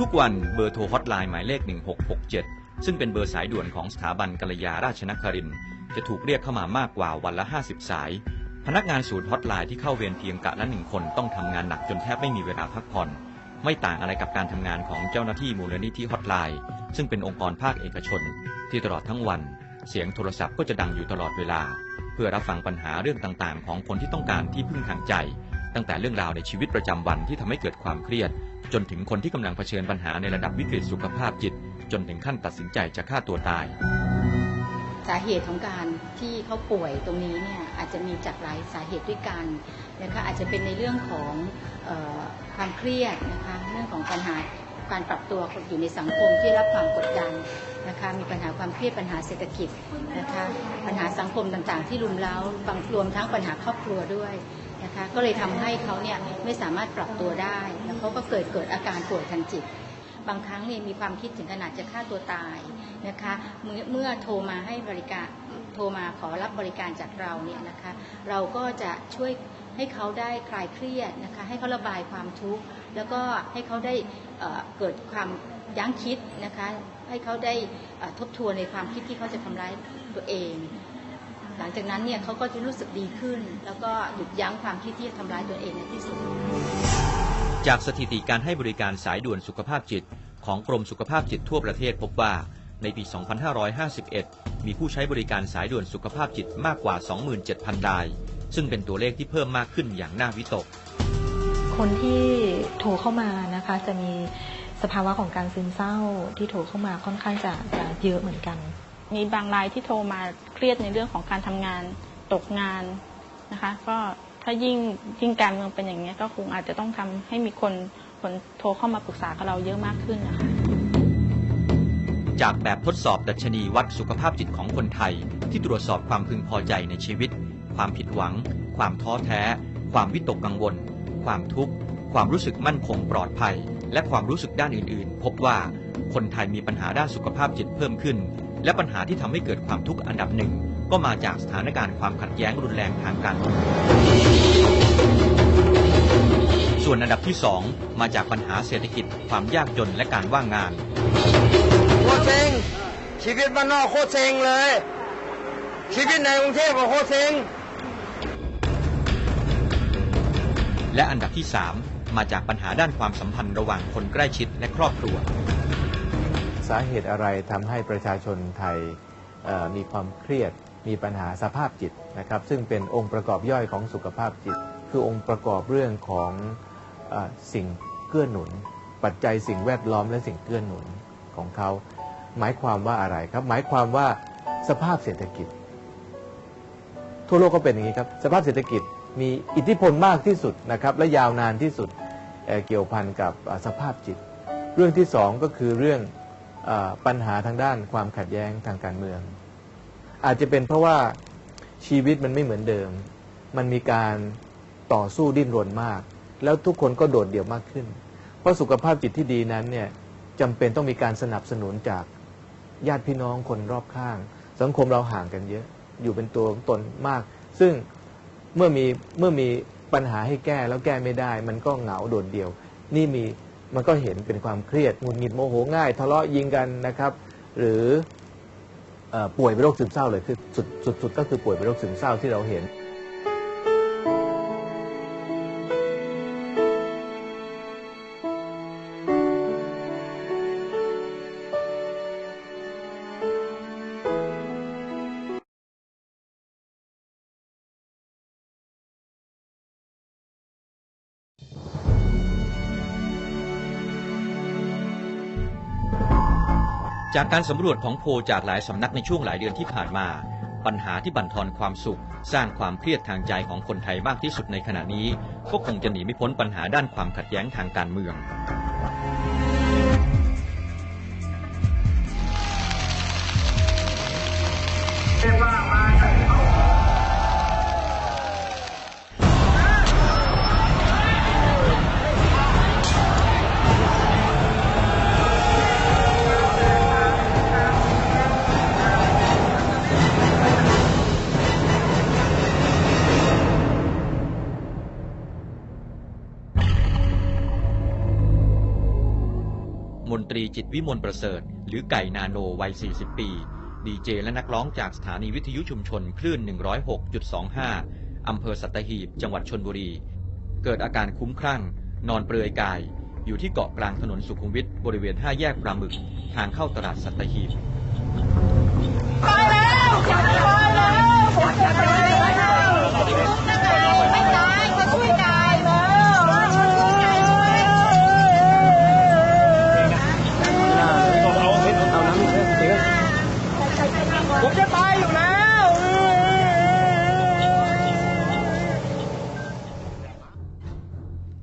ทุกๆ วันเบอร์โทรฮอตไลน์หมายเลข 1667 ซึ่งเป็นเบอร์สายด่วนของสถาบันกัลยาราชนครินจะถูกเรียกเข้ามามากกว่าวันละ 50 สาย พนักงานศูนย์ฮอตไลน์ที่เข้าเวรเพียงกะละหนึ่งคนต้องทำงานหนักจนแทบไม่มีเวลาพักผ่อน ไม่ต่างอะไรกับการทำงานของเจ้าหน้าที่มูลนิธิฮอตไลน์ซึ่งเป็นองค์กรภาคเอกชน ที่ตลอดทั้งวัน เสียงโทรศัพท์ก็จะดังอยู่ตลอดเวลา เพื่อรับฟังปัญหาเรื่องต่างๆ ของคนที่ต้องการที่พึ่งทางใจ ตั้งแต่เรื่องราวในชีวิตประจำวันที่ทำให้เกิดความเครียด จนถึงคนที่กำลังเผชิญปัญหาในระดับวิกฤตสุขภาพจิต จนถึงขั้นตัดสินใจจะฆ่าตัวตาย สาเหตุของการที่เขาป่วยตรงนี้เนี่ยอาจจะมีจากหลายสาเหตุด้วยกันนะคะอาจจะเป็นในเรื่องของออความเครียดนะคะเรื่องของปัญหาการปรับตัวอยู่ในสังคมที่รับความกดดันนะคะมีปัญหาความเครียดปัญหาเศรษฐกิจนะคะปัญหาสังคมต่างๆ ที่รุมเร้าบางรวมทั้งปัญหาครอบครัวด้วย นะคะก็เลยทำให้เขาเนี่ยไม่สามารถปรับตัวได้ แล้วเขาก็เกิดเกิดอาการป่วยทางจิต บางครั้งเนี่ยมีความคิดถึงขนาดจะฆ่าตัวตายนะคะเมื่อเมื่อโทรมาให้บริการโทรมาขอรับบริการจากเราเนี่ยนะคะเราก็จะช่วยให้เขาได้คลายเครียดนะคะให้เขาระบายความทุกข์แล้วก็ให้เขาได้เกิดความยั้งคิดนะคะให้เขาได้ทบทวนในความคิดที่เขาจะทำร้ายตัวเอง หลังจากนั้นเนี่ยเขาก็จะรู้สึกดีขึ้น แล้วก็หยุดยั้งความคิดที่จะทำร้ายตัวเองในที่สุด จากสถิติการให้บริการสายด่วนสุขภาพจิต ของกรมสุขภาพจิตทั่วประเทศพบว่าในปี 2551 มีผู้ใช้บริการสายด่วนสุขภาพจิตมากกว่า 27,000ราย ซึ่งเป็นตัวเลขที่เพิ่มมากขึ้นอย่างน่าวิตก คนที่โทรเข้ามานะคะจะมีสภาวะของการซึมเศร้าที่โทรเข้ามาค่อนข้างจะจะเยอะเหมือนกัน มีบางรายที่โทรมาเครียดในเรื่องของการทำงานตกงานนะคะ ก็ถ้ายิ่งยิ่งการเมืองเป็นอย่างนี้ก็คงอาจจะต้องทำให้มีคนคนโทรเข้ามาปรึกษากับเราเยอะมากขึ้นนะคะจากแบบทดสอบดัชนีวัดสุขภาพจิตของคนไทย ที่ตรวจสอบความพึงพอใจในชีวิต ความผิดหวัง ความท้อแท้ ความวิตกกังวล ความทุกข์ ความรู้สึกมั่นคงปลอดภัย และความรู้สึกด้านอื่น ๆ พบว่าคนไทยมีปัญหาด้านสุขภาพจิตเพิ่มขึ้น และปัญหาที่ทำให้เกิดความทุกข์อันดับหนึ่ง ก็มาจากสถานการณ์ความขัดแย้งรุนแรงทางการเมืองส่วนอันดับที่สองมาจากปัญหาเศรษฐกิจความยากจนและการว่างงานโคตรเซ็งชีวิตบ้านนอกโคตรเซ็งเลย ชีวิตในกรุงเทพก็โคตรเซ็งและอันดับที่ 3 มาจากปัญหาด้านความสัมพันธ์ระหว่างคนใกล้ชิดและครอบครัว สาเหตุอะไรทำให้ประชาชนไทยมีความเครียดมีปัญหาสภาพจิตนะครับ ซึ่งเป็นองค์ประกอบย่อยของสุขภาพจิต คือองค์ประกอบเรื่องของอสิ่งเกื้อหนุน ปัจจัยสิ่งแวดล้อมและสิ่งเกื้อหนุนของเขา หมายความว่าอะไรครับ หมายความว่าสภาพเศรษฐกิจ ทั่วโลกก็เป็นอย่างนี้ครับ สภาพเศรษฐกิจมีอิทธิพลมากที่สุดนะครับ และยาวนานที่สุดเเกี่ยวพันกับสภาพจิต เรื่องที่สองก็คือเรื่อง ปัญหาทางด้านความขัดแย้งทางการเมือง อาจจะเป็นเพราะว่าชีวิตมันไม่เหมือนเดิม มันมีการต่อสู้ดิ้นรนมาก แล้วทุกคนก็โดดเดี่ยวมากขึ้น เพราะสุขภาพจิตที่ดีนั้นเนี่ยจำเป็นต้องมีการสนับสนุนจากญาติพี่น้องคนรอบข้าง สังคมเราห่างกันเยอะ อยู่เป็นตัวตนมาก ซึ่งเมื่อมีเมื่อมีปัญหาให้แก้แล้วแก้ไม่ได้ มันก็เหงาโดดเดี่ยว นี่มี มันก็เห็นเป็นความเครียดหงุดหงิดโมโหง่าย ทะเลาะยิงกันนะครับ หรืออป่วยเป็นโรคซึมเศร้าเลยคือสุดสุดสุดก็คือป่วยเป็นโรคซึมเศร้าที่เราเห็น จากการสำรวจของโพจากหลายสำนักในช่วงหลายเดือนที่ผ่านมา ปัญหาที่บั่นทอนความสุข สร้างความเครียดทางใจของคนไทยมากที่สุดในขณะนี้ ก็คงจะหนีไม่พ้นปัญหาด้านความขัดแย้งทางการเมือง Bye. จิตวิมลประเสริฐ หรือไก่นาโนวัย 40 ปี ดีเจและนักร้องจากสถานีวิทยุชุมชนคลื่น 106.25 อำเภอสัตหีบ จังหวัดชนบุรี เกิดอาการคุ้มคลั่ง นอนเปลือยกาย อยู่ที่เกาะกลางถนนสุขุมวิทบริเวณ 5 แยกปลาหมึก ทางเข้าตลาดสัตหีบผมจะตายอยู่แล้ว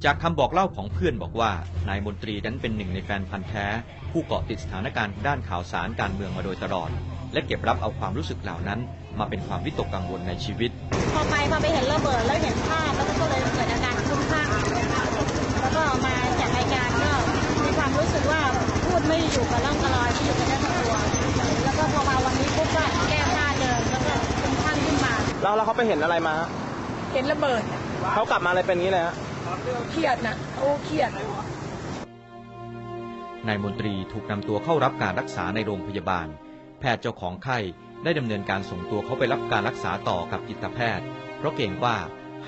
จากคำบอกเล่าของเพื่อนบอกว่านายมนตรีนั้นเป็นหนึ่งในแฟนพันธ์แท้ ผู้เกาะติดสถานการณ์ด้านข่าวสารการเมืองมาโดยตลอด และเก็บรับเอาความรู้สึกเหล่านั้น มาเป็นความวิตกกังวลในชีวิต พอไปพอไปเห็นระเบิดแล้วเห็นภาพแล้วก็เลยเกิดอาการคลุ้มคลั่งแล้วก็มาจัดรายการก็มีความรู้สึกว่าพูดไม่อยู่กับร่องกับรอยไม่อยู่กับเนื้อกับตัว แล้วก็พอมาวันนี้ปุ๊บก็แก้ผ้าเดินแล้วก็คลุ้มคลั่งขึ้นมาแล้วแล้วเขาไปเห็นอะไรมาฮะเห็นระเบิดเขากลับมาอะไรเป็นอย่างนี้เลยฮะ เครียดนะโอ้เครียดนายมนตรีถูกนำตัวเข้ารับการรักษาในโรงพยาบาล แพทย์เจ้าของไข้ได้ดำเนินการส่งตัวเขาไปรับการรักษาต่อกับจิตแพทย์ เพราะเกรงว่า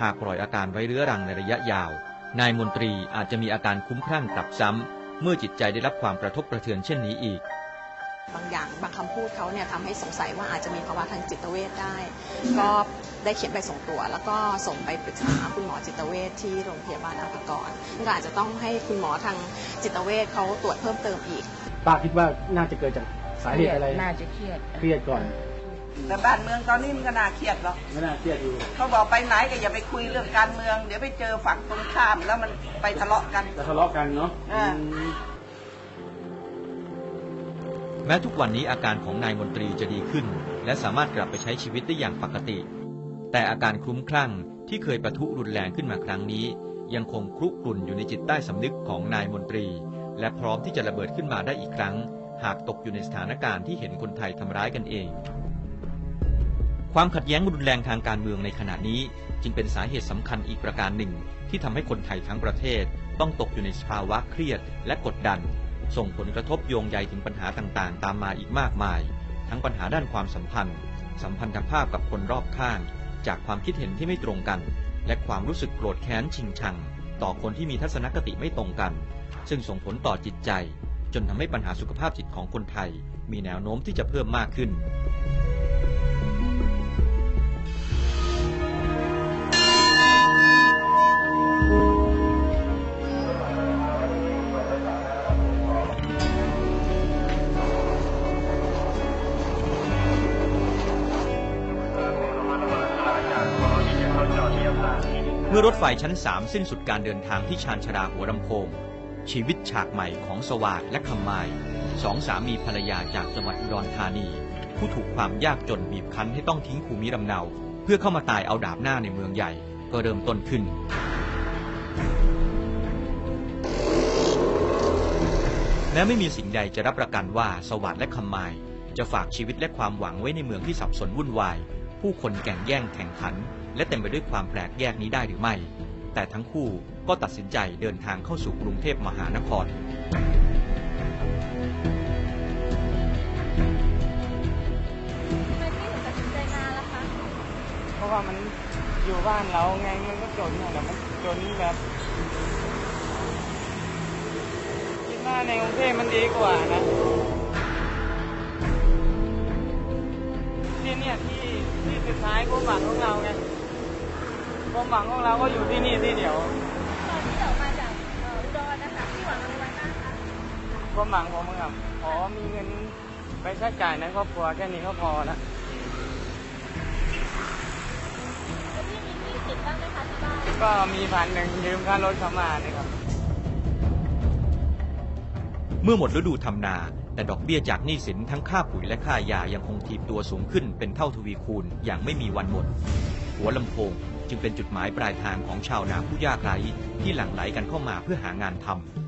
หากปล่อยอาการไว้เรื้อรังในระยะยาว นายมนตรีอาจจะมีอาการคุ้มคลั่งกลับซ้ำ เมื่อจิตใจได้รับความกระทบกระเทือนเช่นนี้อีก บางอย่างบางคำพูดเขาเนี่ยทำให้สงสัยว่าอาจจะมีภาวะทางจิตเวชได้ ก็ได้เขียนใบส่งตัว แล้วก็ส่งไปปรึกษาคุณหมอจิตเวชที่โรงพยาบาลอภากรก็อาจจะต้องให้คุณหมอทางจิตเวชเขาตรวจเพิ่มเติมอีก ป้าคิดว่าน่าจะเกิดจากสาเหตุอะไร น่าจะเครียด เครียดก่อน แต่บ้านเมืองตอนนี้มันก็น่าเครียดหรอกไม่น่าเครียดอยู่เขาบอกไปไหนก็อย่าไปคุยเรื่องการเมือง เดี๋ยวไปเจอฝั่งตรงข้ามแล้วมันไปทะเลาะกัน จะทะเลาะกันเนาะอ่าอืม แม้ทุกวันนี้อาการของนายมนตรีจะดีขึ้น และสามารถกลับไปใช้ชีวิตได้อย่างปกติ แต่อาการคลุ้มคลั่งที่เคยประทุรุนแรงขึ้นมาครั้งนี้ ยังคงครุกรุ่นอยู่ในจิตใต้สำนึกของนายมนตรี และพร้อมที่จะระเบิดขึ้นมาได้อีกครั้ง หากตกอยู่ในสถานการณ์ที่เห็นคนไทยทำร้ายกันเอง ความขัดแย้งรุนแรงทางการเมืองในขณะนี้ จึงเป็นสาเหตุสำคัญอีกประการหนึ่ง ที่ทำให้คนไทยทั้งประเทศ ต้องตกอยู่ในสภาวะเครียดและกดดัน ส่งผลกระทบโยงใยถึงปัญหาต่างๆ ตามมาอีกมากมาย ทั้งปัญหาด้านความสัมพันธ์ สัมพันธภาพกับคนรอบข้าง จากความคิดเห็นที่ไม่ตรงกัน และความรู้สึกโกรธแค้นชิงชัง ต่อคนที่มีทัศนคติไม่ตรงกัน ซึ่งส่งผลต่อจิตใจ จนทำให้ปัญหาสุขภาพจิตของคนไทย มีแนวโน้มที่จะเพิ่มมากขึ้น รถไฟชั้น 3 สิ้นสุดการเดินทางที่ชานชาราหัวลำโพง ชีวิตฉากใหม่ของสวาดและคำไมายสองสามีภรรยาจากจังหวัดอุดรธานี ผู้ถูกความยากจนบีบคั้นให้ต้องทิ้งภูมิลำเนา เพื่อเข้ามาตายเอาดาบหน้าในเมืองใหญ่ ก็เริ่มต้นขึ้นแม้ไม่มีสิ่งใดจะรับประกันว่าสวัสดและคำมาย จะฝากชีวิตและความหวังไว้ในเมืองที่สับสนวุ่นวาย ผู้คนแข่งแย่งแข่งขัน และเต็มไปด้วยความแปลกแยกนี้ได้หรือไม่ แต่ทั้งคู่ก็ตัดสินใจเดินทางเข้าสู่กรุงเทพมหานครเพราะว่ามันอยู่บ้านเราไงมันก็จนนะแต่มันจนแบบคิดว่าในกรุงเทพมันดีกว่านะที่เนี่ยที่ที่สุดท้ายความหวังของเราไง ความหวังของเราก็อยู่ที่นี่ที่เดียว ตอนที่เรามาจากอุดรนะคะที่หวังอะไรไว้บ้างคะความหวังผมครับขอมีเงินไปใช้จ่ายในครอบครัวแค่นี้ก็พอแล้วแล้วพี่มีหนี้สินบ้างไหมคะที่บ้านก็มีพันหนึ่งยืมค่ารถเขามาเนี่ยครับ เมื่อหมดฤดูทำนา แต่ดอกเบี้ยจากหนี้สินทั้งค่าปุ๋ยและค่ายายังคงถีบตัวสูงขึ้นเป็นเท่าทวีคูณอย่างไม่มีวันหมด หัวลำโพง จึงเป็นจุดหมายปลายทางของชาวนาผู้ยากไร้ที่หลั่งไหลกันเข้ามาเพื่อหางานทำ